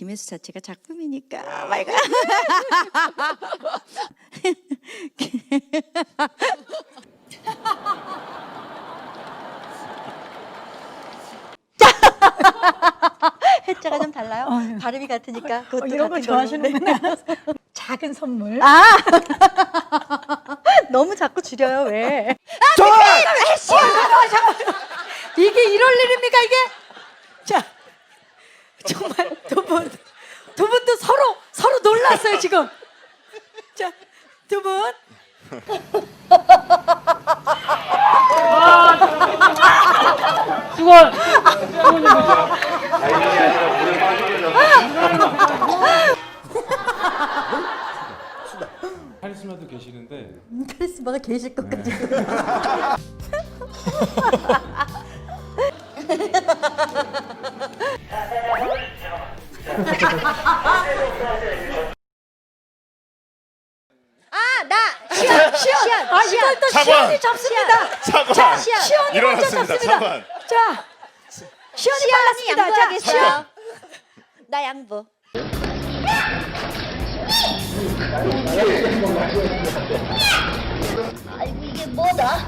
김혜수 자체가 작품이니까. 말가. 해자가 좀 달라요? 어휴. 발음이 같으니까 그것도 어, 이런 거 같은 걸로. 좋아하시는구나. 작은 선물. 아 너무 자꾸 줄여요 왜? 이게 이럴 일입니까 이게? 자, 정말 두 분, 놀랐어요 지금. 자, 두 분. 수건! 카리스마도 계시는데 카리스마가 계실 것 같아 시연 시연 아 이걸 또 차관. 시연이 접습니다. 차관. 자, 시연이 먼저 일어났습니다. 접습니다. 차관. 자, 시연이 시연이 빨랐습니다. 자, 양보하겠어요. 나 양보. 아이고 이게 뭐다?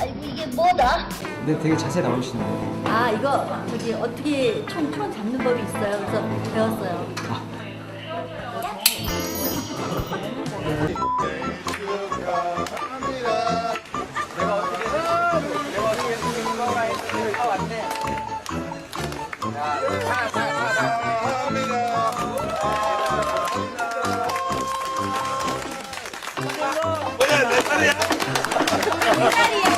아이고 이게 뭐다? 근데 되게 자세 나오시네요. 아 이거 저기 어떻게 총, 총 잡는 법이 있어요. 그래서 배웠어요. yeter ya. Yeter ya.